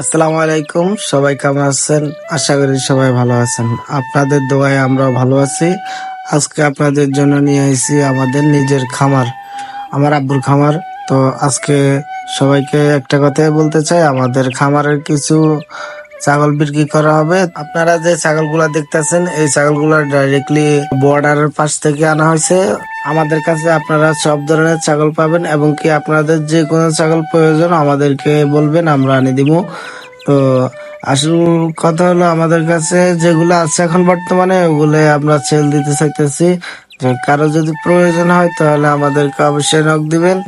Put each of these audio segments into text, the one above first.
আসসালামু আলাইকুম, সবাই কেমন আছেন? আশা করি সবাই ভালো আছেন। আপনাদের দোয়ায় আমরা ভালো আছি। আজকে আপনাদের জন্য নিয়ে আসি আমাদের নিজের খামার, আমার আব্বুর খামার। তো আজকে সবাইকে একটা কথাই বলতে চাই, আমাদের খামারের কিছু ছাগল বিক্রি করা হবে। আপনারা যে ছাগলগুলা দেখতেছেন, এই ছাগলগুলা ডাইরেক্টলি বর্ডারের পাশ থেকে আনা হয়েছে। আমাদের কাছে আপনারা সব ধরনের ছাগল পাবেন এবং কি আপনাদের যে কোনো ছাগল প্রয়োজন আমাদেরকে বলবেন, আমরা আনি দিব। তো আসল কথা হলো আমাদের কাছে যেগুলো আছে এখন বর্তমানে ওগুলো আমরা সেল দিতে চাইতেছি। কারও যদি প্রয়োজন হয় তাহলে আমাদেরকে অবশ্যই নক দিবেন।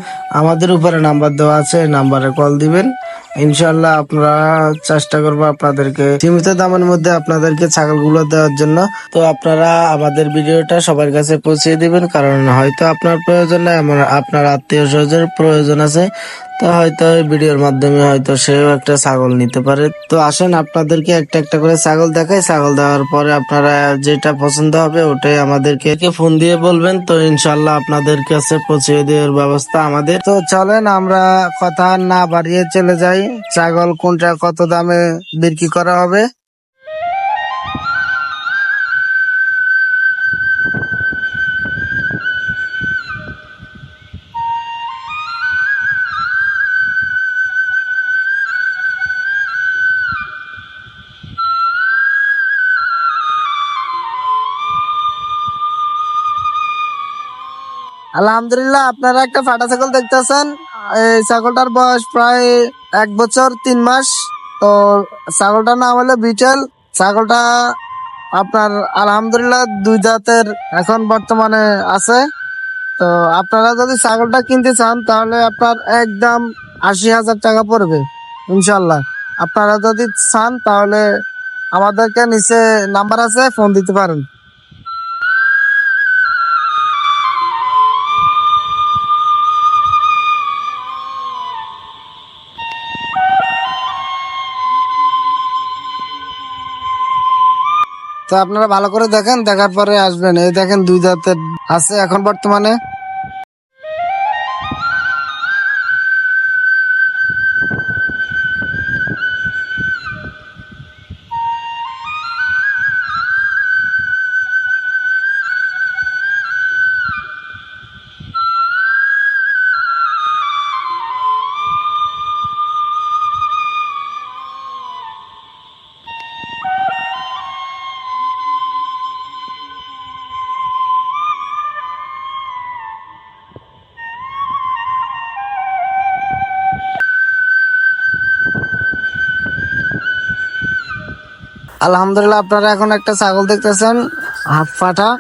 আমাদের উপরে নাম্বার দেওয়া আছে নাম্বারে কল দিবেন। ইনশাল্লাহ আপনারা চেষ্টা করব আপনাদেরকে। সীমিত দামের মধ্যে আপনাদেরকে ছাগলগুলো দেওয়ার জন্য। তো আপনারা আমাদের ভিডিওটা সবার কাছে পৌঁছে দিবেন, কারণ হয়তো আপনার প্রয়োজন নাই আপনার আত্মীয় স্বজনের প্রয়োজন আছে। তো হয়তো ভিডিওর মাধ্যমে হয়তো সেও একটা ছাগল নিতে পারে। তো আসেন, আপনাদেরকে একটা একটা করে ছাগল দেখাই। ছাগল দেওয়ার পরে আপনারা যেটা পছন্দ হবে ওটাই আমাদেরকে ফোন দিয়ে বলবেন। তো ইনশাল্লাহ আপনাদের কাছে পৌঁছে দেওয়ার ব্যবস্থা আমাদের। তো চলেন, আমরা কথা না বাড়িয়ে চলে যাই। ছাগল কোনটা কত দামে বিক্রি করা হবে? আলহামদুলিল্লাহ, আপনারা একটা ফাটা ছাগল দেখতেছেন। এই ছাগলটার বয়স প্রায় এক বছর তিন মাস। তো ছাগলটার নাম হলো বিটেল। ছাগলটা আপনার আলহামদুলিল্লাহ দুই জাতের এখন বর্তমানে আছে। তো আপনারা যদি ছাগলটা কিনতে চান, তাহলে আপনার একদম আশি হাজার টাকা পড়বে ইনশাল্লাহ আপনারা যদি চান, তাহলে আমাদেরকে নিচে নাম্বার আছে, ফোন দিতে পারেন। তো আপনারা ভালো করে দেখেন, দেখার পরে আসবেন। এই দেখেন দুই জাতের আছে এখন বর্তমানে। আলহামদুলিল্লাহ, আপনারা এখন একটা ছাগল দেখতেছেন, হাফ পাঠা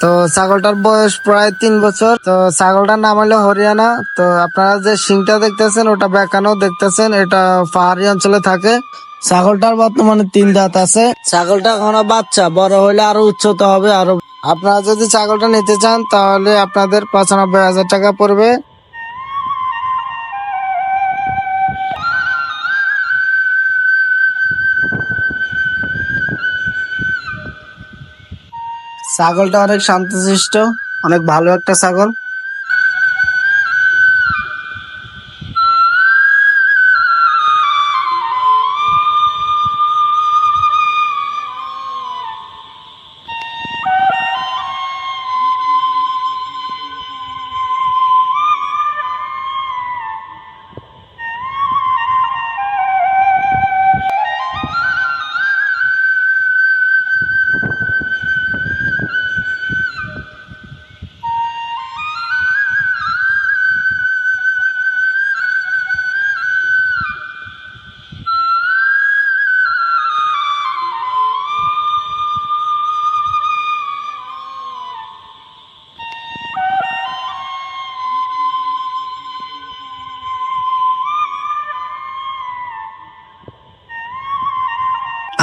তো ছাগলটার বয়স প্রায় তিন বছর। তো ছাগলটার নাম হলো হরিয়ানা। তো আপনারা যে শিংটা দেখতেছেন, ওটা বেকানো দেখতেছেন, এটা পাহাড়ি অঞ্চলে থাকে। ছাগলটার বর্তমানে তিন দাঁত আছে। ছাগলটা এখনও বাচ্চা, বড় হলে আরও উচ্চতা হবে, আরও আপনারা যদি ছাগলটা নিতে চান, তাহলে আপনাদের পঁচানব্বই হাজার টাকা পড়বে। ছাগলটা অনেক শান্তশিষ্ট অনেক ভালো একটা ছাগল।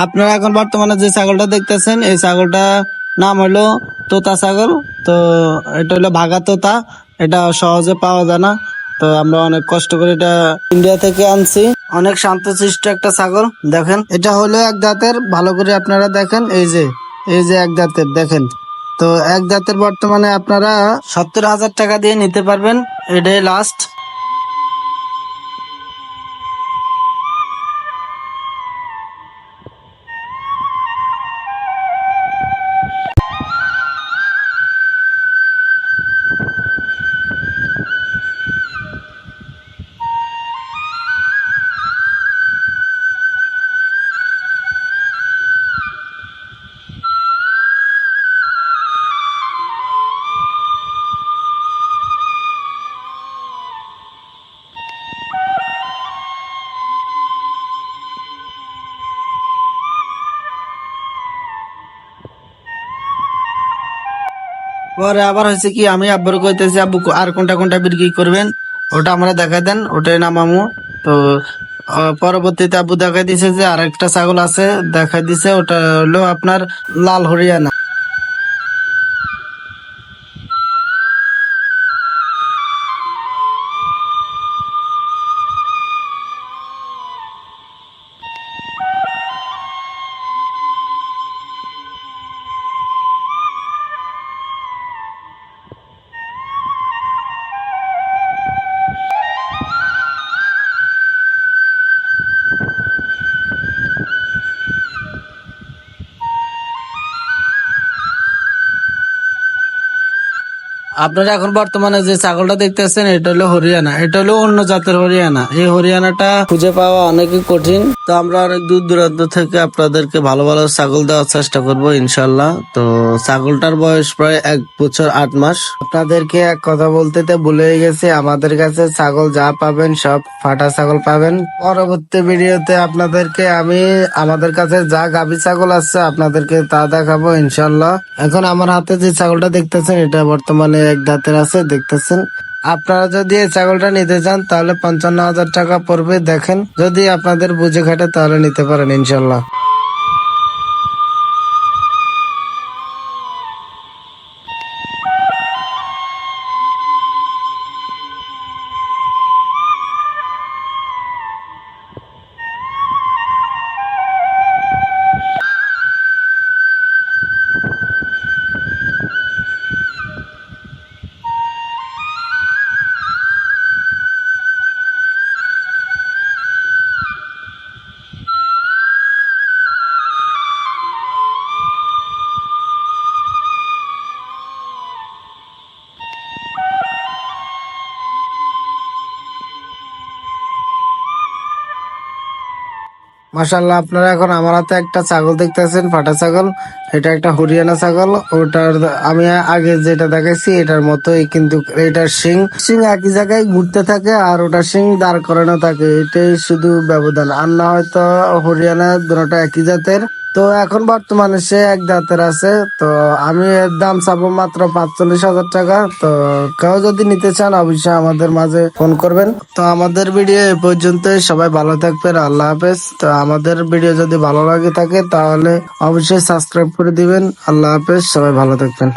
আপনারা এখন বর্তমানে যে ছাগলটা দেখতেছেন, এই ছাগলটা নাম হলো তোতা ছাগল। তো এটা হলো ভাগা তোতা। এটা সহজে পাওয়া যায় না। তো আমরা অনেক কষ্ট করে এটা ইন্ডিয়া থেকে আনছি। অনেক শান্তশিষ্ট একটা ছাগল, দেখেন। এটা হলো এক দাঁতের ভালো করে আপনারা দেখেন। এই যে এই যে এক দাঁতের দেখেন। তো এক দাঁতের বর্তমানে আপনারা সত্তর হাজার টাকা দিয়ে নিতে পারবেন। এটাই লাস্ট পরে আবার হয়েছে কি, আমি আব্বুর কইতেছি, আব্বু, আর কোনটা কোনটা বিক্রি করবেন? ওটা আমরা দেখাই দেন, ওটাই নাম আমু। তো পরবর্তীতে আব্বু দেখাই দিছে যে আর একটা ছাগল আছে, দেখাই দিছে, ওটা হলো আপনার লাল হরিয়ানা। আপনারা এখন বর্তমানে যে ছাগলটা দেখতেছেন, এটা হলো হরিয়ানা। এটা হলো অন্য জাতের হরিয়ানা। এই হরিয়ানাটা খুঁজে পাওয়া অনেকই কঠিন। তো আমরা অনেক দূর দূরান্ত থেকে আপনাদেরকে ভালো ভালো ছাগল দেওয়ার চেষ্টা করব ইনশাল্লাহ তো ছাগলটার বয়স প্রায় এক বছর আট মাস। আপনাদেরকে এক কথা বলতে তো ভুলে গেছি, আমাদের কাছে ছাগল যা পাবেন সব ফাটা ছাগল পাবেন। পরবর্তী ভিডিওতে আপনাদেরকে আমি, আমাদের কাছে যা গাভী ছাগল আছে আপনাদেরকে তা দেখাবো ইনশাল্লাহ এখন আমার হাতে যে ছাগলটা দেখতেছেন, এটা বর্তমানে এক দাঁতের আছে, দেখতেছেন। আপনারা যদি এই ছাগলটা নিতে চান, তাহলে পঞ্চান্ন হাজার টাকা পড়বে। দেখেন, যদি আপনাদের বুঝে খাটে তাহলে নিতে পারেন, ইনশাল্লাহ। মাসাল্লাহ আপনারা এখন আমার হাতে একটা ছাগল দেখতেছেন, ফাটা ছাগল। এটা একটা হরিয়ানা ছাগল। ওটার আমি আগে যেটা দেখাইছি, এটার মতোই কিন্তু এটার শিং। শিং একই জায়গায় ঘুরতে থাকে আর ওটা শিং দাঁড় করানো থাকে। এটাই শুধু ব্যবধান। আর না হয়তো হরিয়ানা দুটা একই জাতের। তো এখন বর্তমানে সে এক দাঁতের আছে, তো আমি এর দাম চাবো মাত্র পাঁচচল্লিশ হাজার টাকা। তো কেউ যদি নিতে চান, অবশ্যই আমাদের মাঝে ফোন করবেন। তো আমাদের ভিডিও এ পর্যন্ত সবাই ভালো থাকবেন, আল্লাহ হাফেজ। তো আমাদের ভিডিও যদি ভালো লাগে থাকে, তাহলে অবশ্যই সাবস্ক্রাইব করে দিবেন। আল্লাহ হাফেজ, সবাই ভালো থাকবেন।